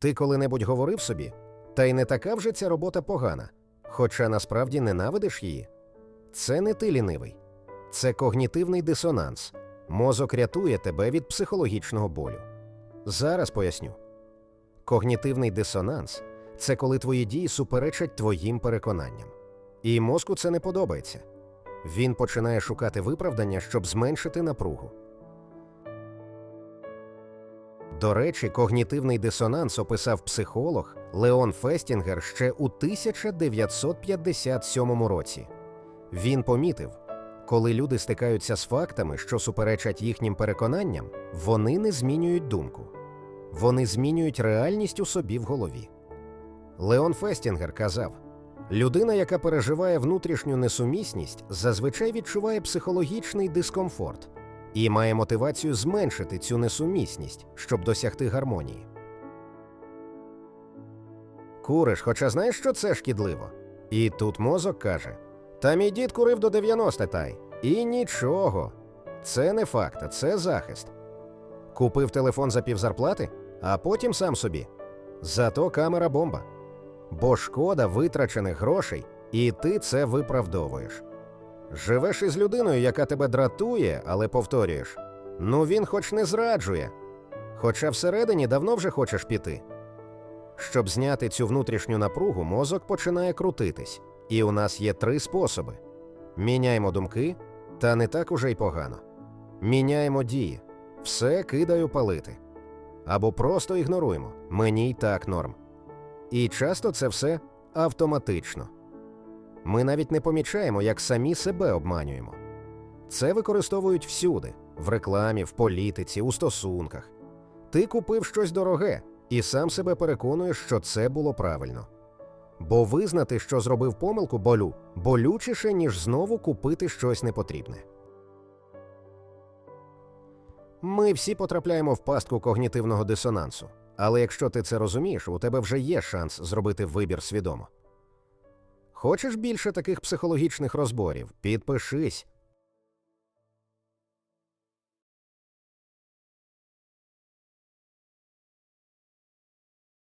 Ти коли-небудь говорив собі, та й не така вже ця робота погана, хоча насправді ненавидиш її. Це не ти лінивий, це когнітивний дисонанс. Мозок рятує тебе від психологічного болю. Зараз поясню. Когнітивний дисонанс це коли твої дії суперечать твоїм переконанням. І мозку це не подобається. Він починає шукати виправдання, щоб зменшити напругу. До речі, когнітивний дисонанс описав психолог Леон Фестінгер ще у 1957 році. Він помітив, коли люди стикаються з фактами, що суперечать їхнім переконанням, вони не змінюють думку. Вони змінюють реальність у собі в голові. Леон Фестінгер казав: людина, яка переживає внутрішню несумісність, зазвичай відчуває психологічний дискомфорт і має мотивацію зменшити цю несумісність, щоб досягти гармонії. Куриш, хоча знаєш, що це шкідливо. І тут мозок каже: Та мій дід курив до 90 тай. І нічого. Це не факт, а це захист. Купив телефон за півзарплати, а потім сам собі. Зато камера бомба. Бо шкода витрачених грошей, і ти це виправдовуєш. Живеш із людиною, яка тебе дратує, але повторюєш: ну він хоч не зраджує. Хоча всередині давно вже хочеш піти. Щоб зняти цю внутрішню напругу, мозок починає крутитись, і у нас є три способи: міняємо думки, та не так уже й погано. Міняємо дії, все кидаю палити. Або просто ігноруємо, мені й так норм. І часто це все автоматично. Ми навіть не помічаємо, як самі себе обманюємо. Це використовують всюди: в рекламі, в політиці, у стосунках. Ти купив щось дороге і сам себе переконуєш, що це було правильно. Бо визнати, що зробив помилку болю, болючіше, ніж знову купити щось непотрібне. Ми всі потрапляємо в пастку когнітивного дисонансу. Але якщо ти це розумієш, у тебе вже є шанс зробити вибір свідомо. Хочеш більше таких психологічних розборів? Підпишись,